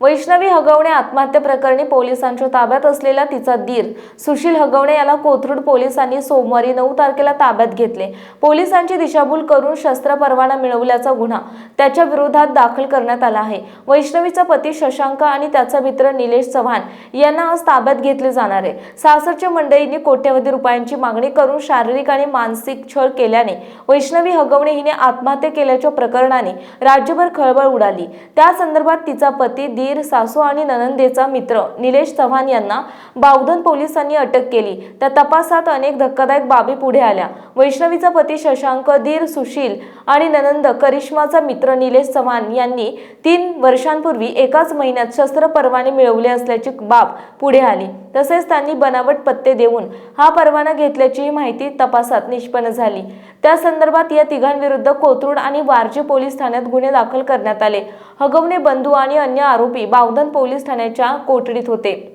वैष्णवी हगवणे आत्महत्या प्रकरणी पोलिसांच्या ताब्यात असलेला तिचा दीर सुशील हगवणे याला कोथरूड पोलिसांनी सोमवारी नऊ तारखेला ताब्यात घेतले. पोलिसांची दिशाभूल करून शस्त्र परवाना मिळवल्याचा गुन्हा त्याच्या विरोधात दाखल करण्यात आला आहे. वैष्णवीचा पती शशांक आणि त्याचा मित्र निलेश चव्हाण यांना आज ताब्यात घेतले जाणार आहे. सासरच्या मंडळींनी कोट्यवधी रुपयांची मागणी करून शारीरिक आणि मानसिक छळ केल्याने वैष्णवी हगवणे हिने आत्महत्या केल्याच्या प्रकरणाने राज्यभर खळबळ उडाली. त्या संदर्भात तिचा पती दीर सासू आणि ननंदेचा मित्र निलेश चव्हाण यांना बावधन पोलिसांनी अटक केली. त्या तपासात अनेक धक्कादायक बाबी पुढे आल्या. वैष्णवीचा पती शशांक दीर सुशील आणि ननंद करिश्माचा मित्र निलेश चव्हाण यांनी तीन वर्षांपूर्वी एकाच महिन्यात शस्त्र परवाने मिळवले असल्याची बाब पुढे आली. तसेच त्यांनी बनावट पत्ते देऊन हा परवाना घेतल्याचीही माहिती तपासात निष्पन्न झाली. त्या संदर्भात या तिघांविरुद्ध कोथरूड आणि वारजे पोलीस ठाण्यात गुन्हे दाखल करण्यात आले. हगवणे बंधू आणि अन्य आरोप बावधन पोलीस ठाण्याच्या कोठडीत होते.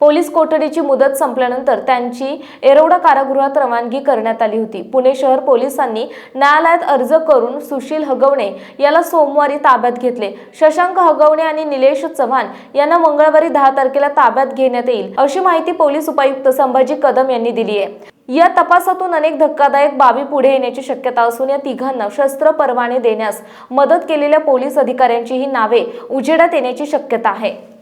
पोलीस कोठडीची मुदत संपल्यानंतर त्यांची एरोडा कारागृहात रवानगी करण्यात आली होती. पुणे शहर पोलिसांनी न्यायालयात अर्ज करून सुशील हगवणे याला सोमवारी ताब्यात घेतले. शशांक हगवणे आणि निलेश चव्हाण यांना मंगळवारी दहा तारखेला ताब्यात घेण्यात येईल अशी माहिती पोलीस उपायुक्त संभाजी कदम यांनी दिली आहे. या तपासातून अनेक धक्कादायक बाबी पुढे येण्याची शक्यता असून या तिघांना शस्त्र परवाने देण्यास मदत केलेल्या पोलीस अधिकाऱ्यांचीही नावे उजेडात येण्याची शक्यता आहे.